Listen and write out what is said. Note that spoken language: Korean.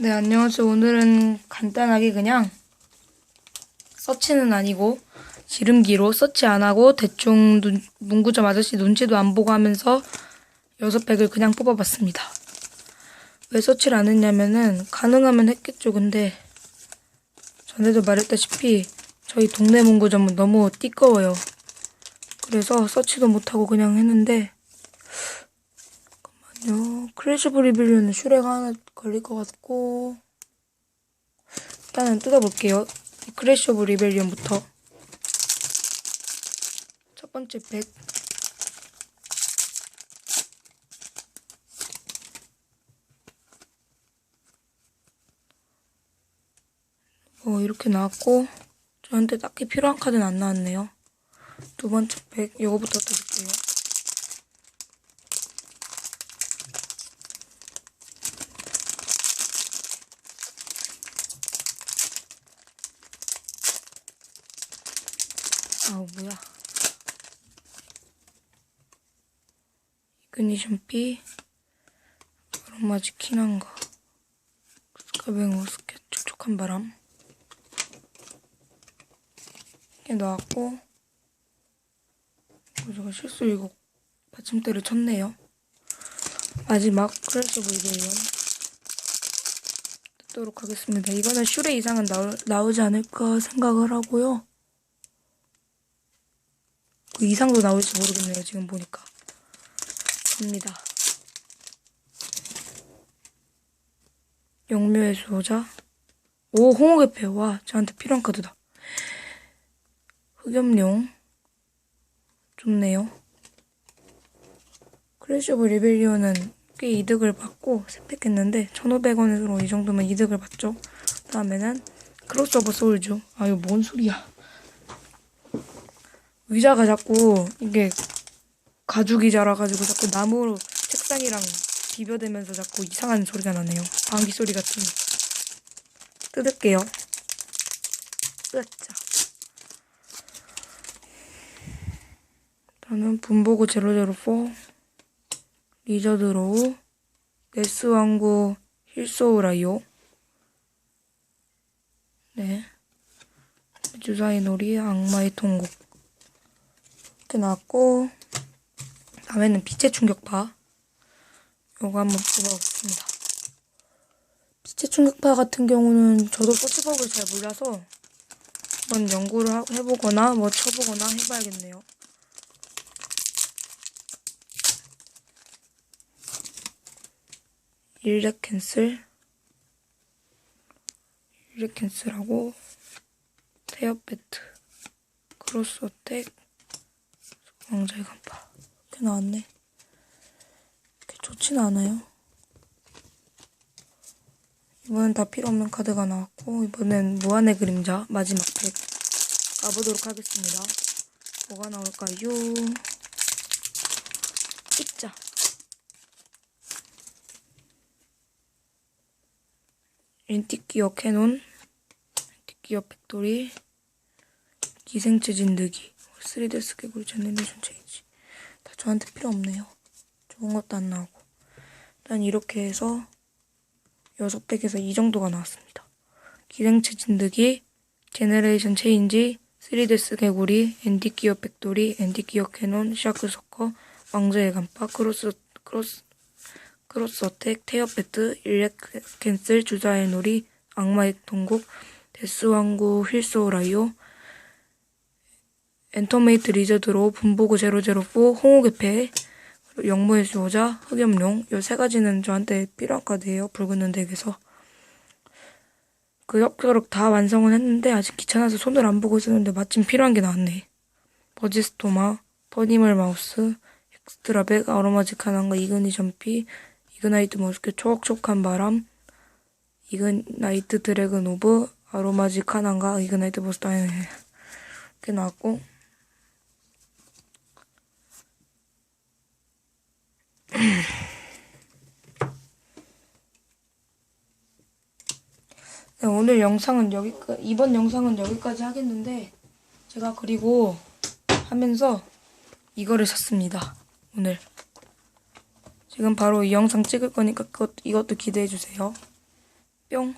네, 안녕하세요. 오늘은 간단하게 그냥 서치는 아니고 지름기로 서치 안 하고 대충 눈, 문구점 아저씨 눈치도 안 보고 하면서 여섯 팩을 그냥 뽑아봤습니다. 왜 서치를 안 했냐면은 가능하면 했겠죠. 근데 전에도 말했다시피 저희 동네 문구점은 너무 띠꺼워요. 그래서 서치도 못하고 그냥 했는데. 크래시 브리빌리는 슈레가 하나 걸릴 것 같고 일단은 뜯어볼게요. 이 크래시 오브 리벨리언부터 첫 번째 팩 어, 이렇게 나왔고 저한테 딱히 필요한 카드는 안 나왔네요. 두 번째 팩 이거부터 뜯을게요. 아우 뭐야. 이그니션 B? 아로마지 키난가 스카뱅 오스켓 촉촉한 바람. 이게 나왔고 어, 제가 실수 이거 받침대를 쳤네요. 마지막 크래시 볼베이언 뜯도록 하겠습니다. 이거는 슈레 이상은 나오, 나오지 않을까 생각을 하고요 그 이상도 나올지 모르겠네요, 지금 보니까. 갑니다. 영묘의 수호자. 오, 홍옥의 와, 저한테 필요한 카드다. 흑염룡. 좋네요. 크래시 오브 리벨리온은 꽤 이득을 받고 스펙했는데 1,500원으로 이 정도면 이득을 받죠. 다음에는 크로스오버 소울즈. 아, 이거 뭔 소리야. 의자가 자꾸 이게 가죽 의자라 가지고 자꾸 나무로 책상이랑 비벼대면서 자꾸 이상한 소리가 나네요. 방귀 소리 같은. 뜯을게요. 뜯자. 일단은 분보고 제로제로4 리저드로우 네스 왕구 힐소우라이오 네 주사위 놀이 악마의 통곡 이렇게 나왔고 다음에는 빛의 충격파. 요거 한번 뽑아보겠습니다. 빛의 충격파 같은 경우는 저도 서치법을 잘 몰라서 한번 연구를 하- 해보거나 뭐 쳐보거나 해봐야겠네요. 일렉 캔슬. 일렉 캔슬하고 태엽 배트. 크로스 어택 왕자의 간파. 이렇게 나왔네. 이렇게 좋진 않아요. 이번엔 다 필요 없는 카드가 나왔고, 이번엔 무한의 그림자, 마지막 팩. 가보도록 하겠습니다. 뭐가 나올까요? 입자. 앤틱기어 캐논, 앤틱기어 팩토리, 기생체 진드기. 3DS 개구리 제네레이션 체인지 다 저한테 필요 없네요. 좋은 것도 안 나오고 일단 이렇게 해서 6팩에서 이 정도가 나왔습니다. 기생체 진드기, 제네레이션 체인지, 3DS 개구리, 앤디기어 팩토리, 앤디기어 캐논, 샤크 서커, 왕자의 간파, 크로스, 크로스, 크로스 어택, 태엽 배트, 일렉 캔슬, 주자의 놀이, 악마의 통곡, 데스왕구 휠소라이오, 엔터메이트 리저드로 분보고 004 홍옥의 패 그리고 영모의 수호자 흑염룡 요 세 가지는 저한테 필요한 카드예요. 붉은 은덱에서. 그 협조록 다 완성은 했는데 아직 귀찮아서 손을 안 보고 있었는데 마침 필요한 게 나왔네. 버지스토마 버니멀 마우스 엑스트라백 아로마지카난과 이그니션 피 이그나이트 머스켓 초록초록한 바람 이그나이트 드래곤 오브 아로마지카난과 이그나이트 버스타인 이렇게 나왔고 네, 오늘 영상은 여기까지, 이번 영상은 여기까지 하겠는데, 제가 그리고 하면서 이거를 샀습니다. 오늘. 지금 바로 이 영상 찍을 거니까 그것, 이것도 기대해주세요. 뿅